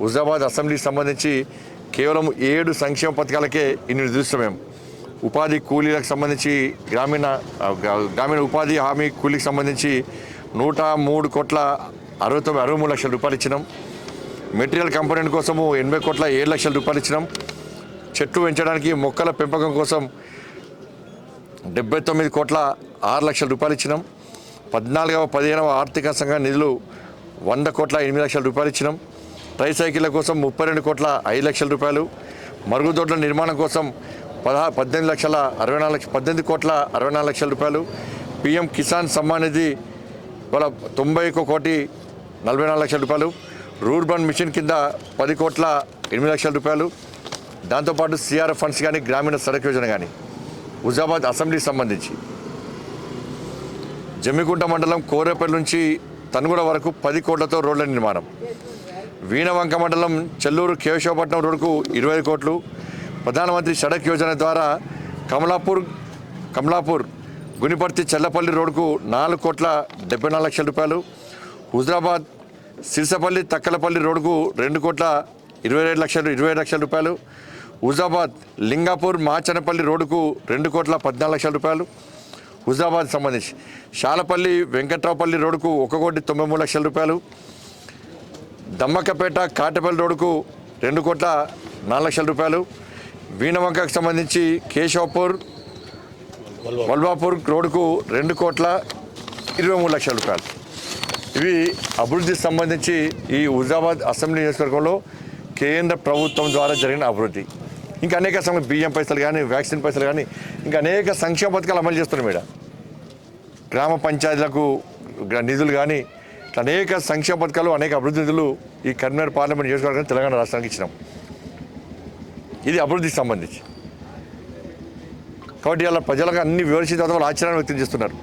హుజాబాద్ అసెంబ్లీకి సంబంధించి కేవలం ఏడు సంక్షేమ పథకాలకే ఇన్ని చూస్తాం మేము ఉపాధి కూలీలకు సంబంధించి గ్రామీణ గ్రామీణ ఉపాధి హామీ కూలీకి సంబంధించి నూట మూడు కోట్ల అరవై తొమ్మిది అరవై మూడు లక్షల రూపాయలు ఇచ్చినాం. మెటీరియల్ కంపోనెంట్ కోసము ఎనభై కోట్ల ఏడు లక్షల రూపాయలు ఇచ్చినాం. చెట్లు పెంచడానికి మొక్కల పెంపకం కోసం డెబ్బై తొమ్మిది కోట్ల ఆరు లక్షల రూపాయలు ఇచ్చినాం. పద్నాలుగవ పదిహేనవ ఆర్థిక సంఘ నిధులు వంద కోట్ల ఎనిమిది లక్షల రూపాయలు ఇచ్చినాం. ట్రైసైకిళ్ళ కోసం ముప్పై రెండు కోట్ల ఐదు లక్షల రూపాయలు మరుగుదొడ్ల నిర్మాణం కోసం పదహా పద్దెనిమిది లక్షల అరవై నాలుగు లక్ష పద్దెనిమిది కోట్ల అరవై నాలుగు లక్షల రూపాయలు. పిఎం కిసాన్ సమ్మాన్ నిధి ఇవాళ తొంభై ఒక్క కోటి నలభై నాలుగు లక్షల రూపాయలు. రూర్బన్ మిషన్ కింద పది కోట్ల ఎనిమిది లక్షల రూపాయలు. దాంతోపాటు సిఆర్ఎఫ్ ఫండ్స్ కానీ గ్రామీణ సడక్ యోజన కానీ హుజాబాద్ అసెంబ్లీకి సంబంధించి. జమ్మికుంట మండలం కోరేపల్లి నుంచి తనుగుడ వరకు పది కోట్లతో రోడ్ల నిర్మాణం. వీణవంక మండలం చెల్లూరు కేశవపట్నం రోడ్డుకు ఇరవై కోట్లు. ప్రధానమంత్రి సడక్ యోజన ద్వారా కమలాపూర్ కమలాపూర్ గునిపర్తి చెల్లపల్లి రోడ్డుకు నాలుగు కోట్ల డెబ్బై నాలుగు లక్షల రూపాయలు. హుజరాబాద్ సిరిసపల్లి తక్కలపల్లి రోడ్డుకు రెండు కోట్ల ఇరవై రెండు లక్షలు ఇరవై లక్షల రూపాయలు. హుజాబాద్ లింగాపూర్ మాచనపల్లి రోడ్డుకు రెండు కోట్ల పద్నాలుగు లక్షల రూపాయలు. హుజాబాద్ సంబంధించి శాలపల్లి వెంకట్రావుపల్లి రోడ్డుకు ఒక కోటి తొంభై మూడు లక్షల రూపాయలు. దమ్మక్కపేట కాటపల్లి రోడ్డుకు రెండు కోట్ల నాలుగు లక్షల రూపాయలు. వీణవంకకు సంబంధించి కేశవపూర్ వల్వాపూర్ రోడ్డుకు రెండు కోట్ల ఇరవై మూడు లక్షల రూపాయలు. ఇవి అభివృద్ధికి సంబంధించి ఈ హుజాబాద్ అసెంబ్లీ నియోజకవర్గంలో కేంద్ర ప్రభుత్వం ద్వారా జరిగిన అభివృద్ధి. ఇంకా అనేక సమయం బియ్యం పైసలు కానీ వ్యాక్సిన్ పైసలు కానీ ఇంకా అనేక సంక్షేమ పథకాలు అమలు చేస్తున్నాయి మేడం. గ్రామ పంచాయతీలకు నిధులు కానీ ఇట్లా అనేక సంక్షేమ పథకాలు అనేక అభివృద్ధి నిధులు ఈ కరీంనగర్ పార్లమెంట్ నియోజకవర్గం తెలంగాణ రాష్ట్రానికి ఇచ్చినాం. ఇది అభివృద్ధికి సంబంధించి. కాబట్టి ఇలా ప్రజలకు అన్ని వివరించిన తర్వాత వాళ్ళు ఆశ్చర్యాన్ని వ్యక్తం చేస్తున్నారు.